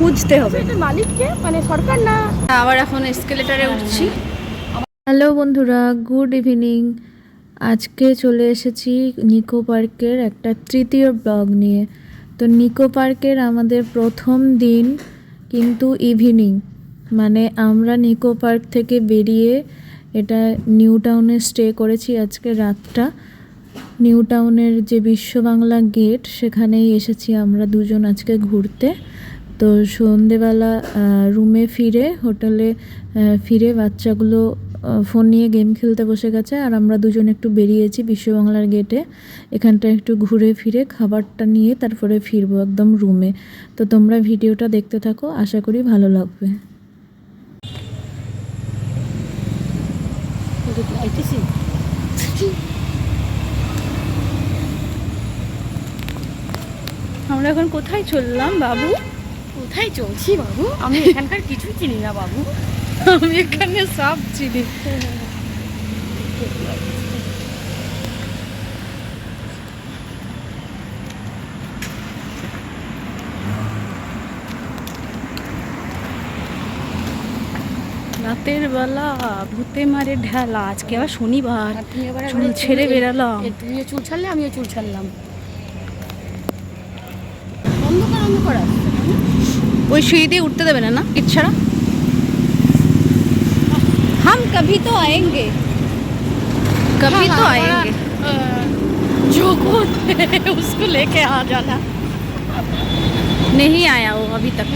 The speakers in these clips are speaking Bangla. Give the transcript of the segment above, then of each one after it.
খুঁজতে হবে। মালিককে? মানে সরকার না? আবার এখন এসকেলেটারে উঠছি। হ্যালো বন্ধুরা গুড ইভিনিং আজকে চলে এসেছি নিকো পার্কের একটা তৃতীয় ব্লগ নিয়ে। তো নিকো পার্কের আমাদের প্রথম দিন কিন্তু ইভিনিং মানে আমরা নিকো পার্ক থেকে বেরিয়ে এটা নিউ টাউনে স্টে করেছি আজকে রাতটা। নিউ টাউনের যে বিশ্ব বাংলা গেট সেখানেই এসেছি আমরা দুজন আজকে ঘুরতে। তো সন্ধেবেলা রুমে ফিরে, হোটেলে ফিরে বাচ্চাগুলো ফোন নিয়ে গেম খেলতে বসে গেছে আর আমরা দুজন একটু বেরিয়েছি বিশ্ববাংলার গেটে। এখানটা একটু ঘুরে ফিরে খাবারটা নিয়ে তারপরে ফিরবো একদম রুমে। তো তোমরা ভিডিওটা দেখতে থাকো, আশা করি ভালো লাগবে। আমরা এখন কোথায় চললাম, বাবু? কোথায় চলছি বাবু? আমি এখানকার কিছুই চিনি না বাবু। আমি এখানে সব চিনি। রাতের বেলা ভূতে মারে ঢেলা আজকে আবার শনিবার। চুল ছেড়ে বেরালাম তুমিও চুল ছাড়লে আমিও চুল ছাড়লাম। অন্ধকার অন্ধকার আসছে ওই সিঁড়ি দিয়ে উঠতে দেবে না না ইট ছাড়া हम कभी तो आएंगे कभी तो आएंगे जो कौन है उसको लेके आ जाना नहीं आया वो अभी तक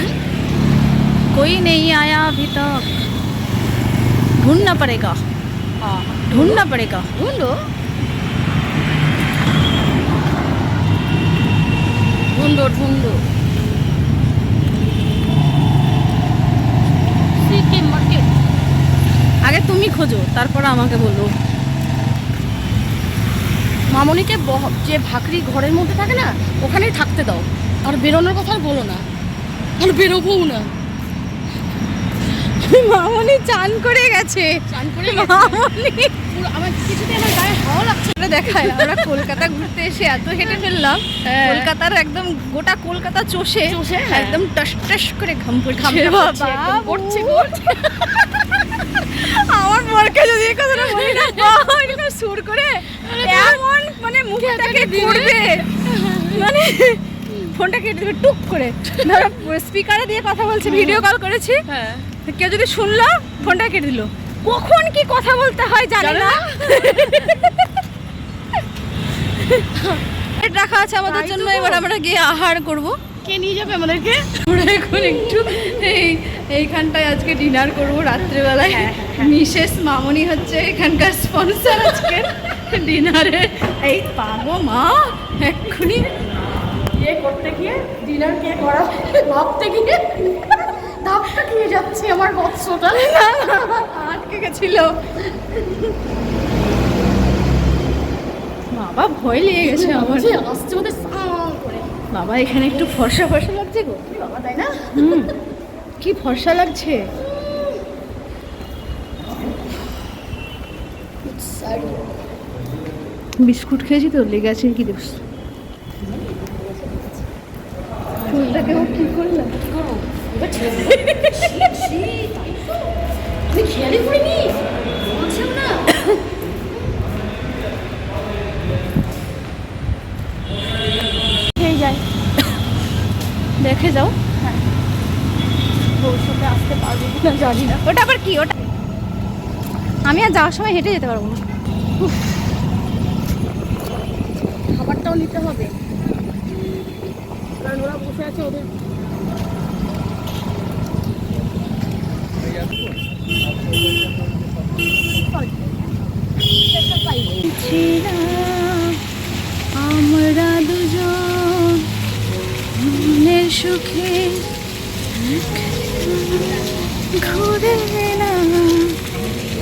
कोई नहीं आया अभी तक ढूंढना पड़ेगा हाँ ढूंढना पड़ेगा ढूंढो ढूंढो ढूंढो তুমি খোঁজো তারপর আমাকে বলো। মামনিকে যে ভাকরি ঘরের মধ্যে থাকে না ওখানেই থাকতে দাও। আর বেরোনোর কথা বলো না। আর বেরোবও না। মামনি চান করে গেছে। চান করে মামনি। আমার কিছুতে আমার গায়ে হাওয়া লাগছে দেখায়। আমরা কলকাতা ঘুরতে এসে এত হেঁটে ফেললাম। হ্যাঁ। কলকাতার একদম গোটা কলকাতা চষে চষে, হ্যাঁ। একদম টস টস করে ঘাম পড়ছে পড়ছে, একদম বাবা, পড়ছে, পড়ছে। আমার বরকে যদি এই কথাটা বলি না। এরকম সুর করে এমন মানে মুখটাকে করবে। মানে ফোনটা কেটে দেবে টুক করে। ধরো স্পিকারে দিয়ে কথা বলছে ভিডিও কল করেছি। হ্যাঁ। কেউ যদি শুনলো ফোনটা কেটে দিল। কখন কি কথা বলতে হয় জানি না? প্লেট রাখা আছে আমাদের জন্য এবার আমরা গিয়ে আহার করব। কে নিয়ে যাবে আমাদেরকে? এখন একটু এই এইখানটায় আজকে ডিনার করব রাত্রেবেলায়। হ্যাঁ, মিসেস মামনি হচ্ছে এখানকার স্পন্সর আজকে ডিনারে। এই পাবো মা এক্ষুনি। কে করতে গিয়ে ডিনার কে করা? ভাবতে গিয়ে ধাপটা খেয়ে যাচ্ছে আমার বৎসটা। আটকে গেছিল। বাবা ভয় লেগে গেছে আমার। আসছে ওদের বাবা এখানে একটু ফর্সা ফর্সা লাগছে গো। বাবা তাই না? কি ফর্সা লাগছে? বিস্কুট খেয়েছি তো, লেগে আছে কি দোষ ফুলটাকে ও কি করলাম করিনি। ভবিষ্যতে আসতে পারব কিনা জানি না। ওটা আবার কি? ওটা আমি আর যাওয়ার সময় হেঁটে যেতে পারব না। খাবারটাও নিতে হবে। কারণ ওরা বসে আছে ওদের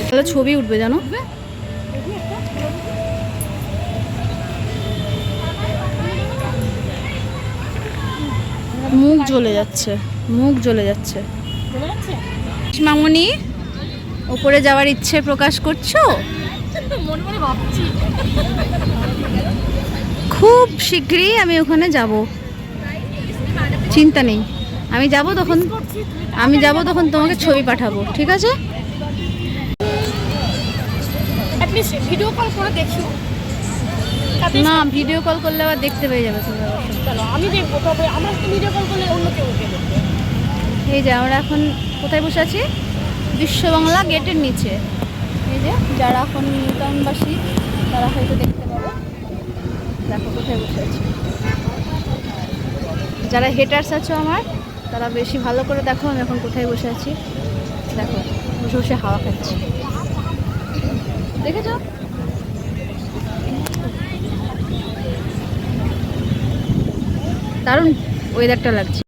তাহলে ছবি উঠবে জানো? মুখ জ্বলে যাচ্ছে, মুখ জ্বলে যাচ্ছে। মামনি, ওপরে যাওয়ার ইচ্ছে প্রকাশ করছ? খুব শীঘ্রই আমি ওখানে যাব। চিন্তা নেই। আমি যাব তখন। আমি যাব তখন তোমাকে ছবি পাঠাবো ঠিক আছে? ভিডিও কল করে দেখি। না ভিডিও কল করলে আবার দেখতে পেয়ে যাবে তুমি আমি দেখব তবে আমার ভিডিও কল করলে অন্য কেউ এই যে আমরা এখন কোথায় বসে আছি? বিশ্ববাংলা গেটের নিচে। এই যে যারা এখন নিউটাউনবাসী তারা হয়তো দেখতে পাবে। দেখো কোথায় বসে আছি। যারা হেটার্স আছো আমার তারা বেশি ভালো করে দেখো, আমি এখন কোথায় বসে আছি। দেখো, বসে বসে হাওয়া খাচ্ছি। দেখেছ? দারুণ ওয়েদারটা লাগছে।